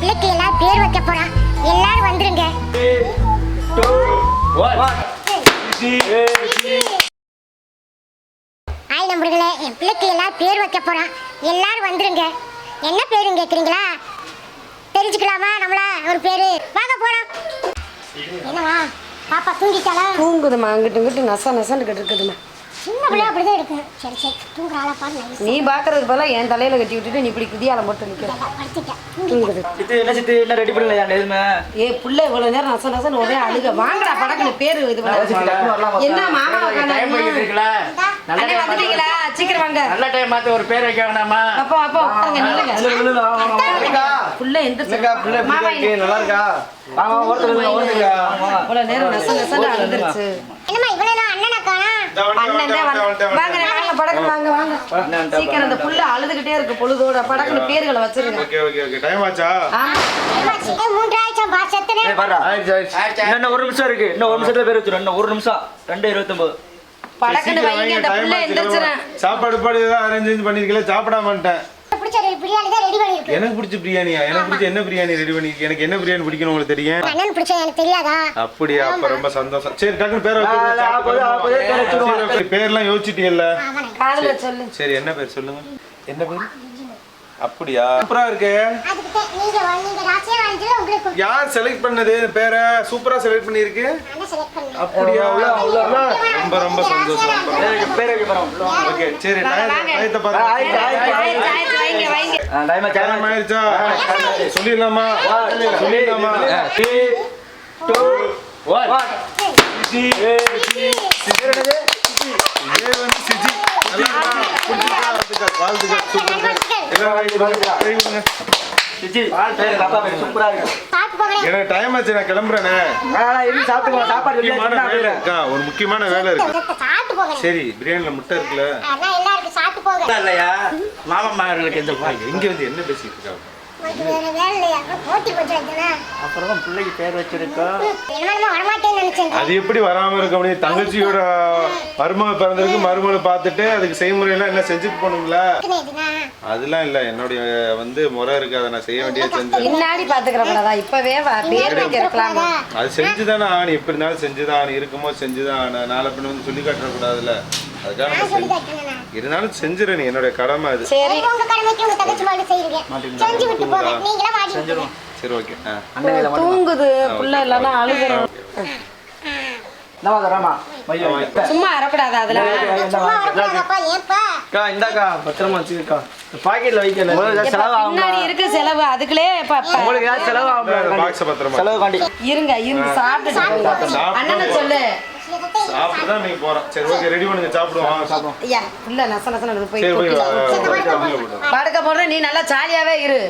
பிள்ளைக்கு எல்லாரும் பேர் வைக்க போறான் எல்லாரும் வந்துருங்க. ஆய் நம்பர்களே என் பிள்ளைக்கு எல்லாரும் பேர் வைக்க போறான் எல்லாரும் வந்துருங்க. என்ன பேருன்னு கேக்குறீங்களா? தெரிஞ்சுக்கலாமா? நம்மள ஒரு பேரு. வாங்க போறோம் என்னவா பாப்பா தூங்கிட்டாளா? தூங்குதுமா அங்கிட்டு இங்கிட்டு நச நசன்னு இருக்குதுமா சின்ன பிள்ளை அப்படிதான் இருக்கும் சரி சரி தூங்குறாளா பாரு நைஸ் நீ பாக்குறதுக்கு பதிலா என் தலையில கட்டி விட்டுட்டு நீ இப்படி குதியாலம் போட்டு நிக்கிற. படுத்துட்டேன். தூங்குது. சித்து என்ன சித்து என்ன ரெடி பண்ணலையா எதுவுமே ஏ புள்ள இவ்வளவு நேரம் நச நசன்னு ஒரே அழுக. வாங்கடா படக்குன்னு பேரு இது? பண்ண. என்ன மாமா டைம் நல்ல அண்ணே வந்துட்டீங்களா? சீக்கிரம் வாங்க. நல்ல டைம் பார்த்து ஒரு பேர் வைக்க வேணாமா? அப்போ உட்காருங்க நில்லுங்க. புள்ள எந்த என்னக்கா, பிள்ளை எப்படி மாமா இருக்கு? நல்லா இருக்கா? ஒருத்தர் ஒருத்தர். இவ்வளவு நேரம் நச நசன்னு இவ்வளவு நேரம் அண்ணனா தான் வாங்க வாங்க படக்குன்னு வாங்க வாங்க. சீக்கிரம் அந்த புள்ள அழுதுகிட்டே இருக்கு பொழுதோட படக்குன்னு பேர்களை வச்சிருங்க. Okay okay okay. டைம் ஆச்சா. இன்னும் ஒரு நிமிஷம் இருக்கு. இன்னும் ஒரு நிமிஷத்துல பேர் இன்னும் ஒரு நிமிஷம். ரெண்டு புள்ள எந்திரிச்சிடேன் சாப்பாடு பாடு ஏதாவது அரேஞ்ச் பண்ணிருக்கல சாப்பிடாம எனக்கு பிடிச்ச பிரியாணியா? எனக்கு பிடிச்ச என்ன பிரியாணி ரெடி பண்ணிருக்கு எனக்கு என்ன பிரியாணி பிடிக்கணும் உங்களுக்கு தெரியும்? அண்ணன் பிடிச்ச எனக்கு தெரியாதா? அப்படியா? அப்ப ரொம்ப சந்தோஷம். சரி டக்குனு பேர் பேர்லாம் யோசிச்சிட்டீங்கல்ல அவனை காதுல சொல்லு சரி என்ன பேர் சொல்லுங்க? என்ன பேர்? அப்படியா? சூப்பரா இருக்கு. அதுக்கு தான் நீங்க வா- நீங்க ராசியா வாழ்ந்துல உங்களுக்கு யார் செலக்ட் பண்ணது? பேரை சூப்பரா செலக்ட் பண்ணிருக்கு அப்படியா? ரொம்ப ரொம்ப சந்தோஷம் பேர் ஓகே சரி. டயத்தை பாருங்க. டைம் ஆயிடுச்சா? சொல்லிடலாமா? சொல்லிடலாமா? Three, two, one. சிஜி பேர் என்னது? பேர் வந்து சிஜி நல்லா இருக்கா? பிடிச்சிருக்கா? வாழ்த்துக்கள் வாழ்த்துக்கள் சூப்பர் எல்லாரும் கை கொடுங்க. கை கொடுங்க. சிச்சி, பேர் எங்க அப்பா பேர் சூப்பரா இருக்கு. சாப்பிட்டு போகிறேன் எனக்கு டைம் ஆச்சு நான் கிளம்புறேனே. ஒரு முக்கியமான வேலை இருக்கு. சரி பிரியாணில முட்டை இருக்குல்ல? இல்லையா? மாமன்மார்களுக்கு அப்பா, எங்க வந்து என்ன பேசிட்டு இருக்காங்க? அப்புறம் பிள்ளைக்கு பேர் வச்சிருக்கோம் அது எப்படி வராம இருக்க முடியும்? தங்கச்சியோட மருமக பிறந்திருக்கு மருமகளை பார்த்துட்டு அதுக்கு செய்முறையெல்லாம் என்ன செஞ்சுட்டு போகணுங்களா? அதெல்லாம் இல்ல. என்னுடைய வந்து முறை இருக்கு. அதை நான் செய்ய வேண்டிய செஞ்சேன் பின்னாடி பாத்துக்கிறப்படா இப்பவே பேர் அது செஞ்சுதானே ஆகணும். எப்படி இருந்தாலும் செஞ்சுதான் ஆகணும். இருக்குமோ செஞ்சுதான் ஆகணும். நாளை பின்ன வந்து சொல்லி காட்டக்கூடாதுல்ல. அதுக்காக நான் செஞ்சு இருந்தாலும் செஞ்சிடறேன் நீ என்னுடைய கடமை அது. சரி. உங்க கடமைக்கு உங்க தங்கச்சி மாதிரி செய்யுங்க. செஞ்சு விட்டு போங்க. நீங்களா மாடி சரி ஓகே. ஆ அண்ணன் கையில மாட்டுமா. தூங்குது. புள்ள இல்லைன்னா அழுகுறோம். சும்மா வரக்கூடாது அதுல. சும்மா வரக்கூடாதப்பா ஏப்பா அக்கா, இந்தாக்கா, பத்திரமா பாக்கெட்ல வைக்கல. பின்னாடி இருக்கு செலவு. அதுக்குள்ளே உங்களுக்கு ஏதாவது செலவு ஆகுமா? பாக்ஸ பத்திரமா செலவு காண்டி. இருங்க இருந்து சாப்பிட்டு அண்ணனை சொல்லு. சாப்பிட்டுதான் நீங்க போறோம். சரி ஓகே ரெடி பண்ணுங்க. சாப்பிடுவோம் சாப்பிடுவோம். ஐயா புள்ள நச நசன போய். படுக்க போடுற நீ நல்லா ஜாலியாவே இரு.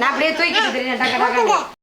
நான் அப்படியே தூக்கிட்டு டக்கு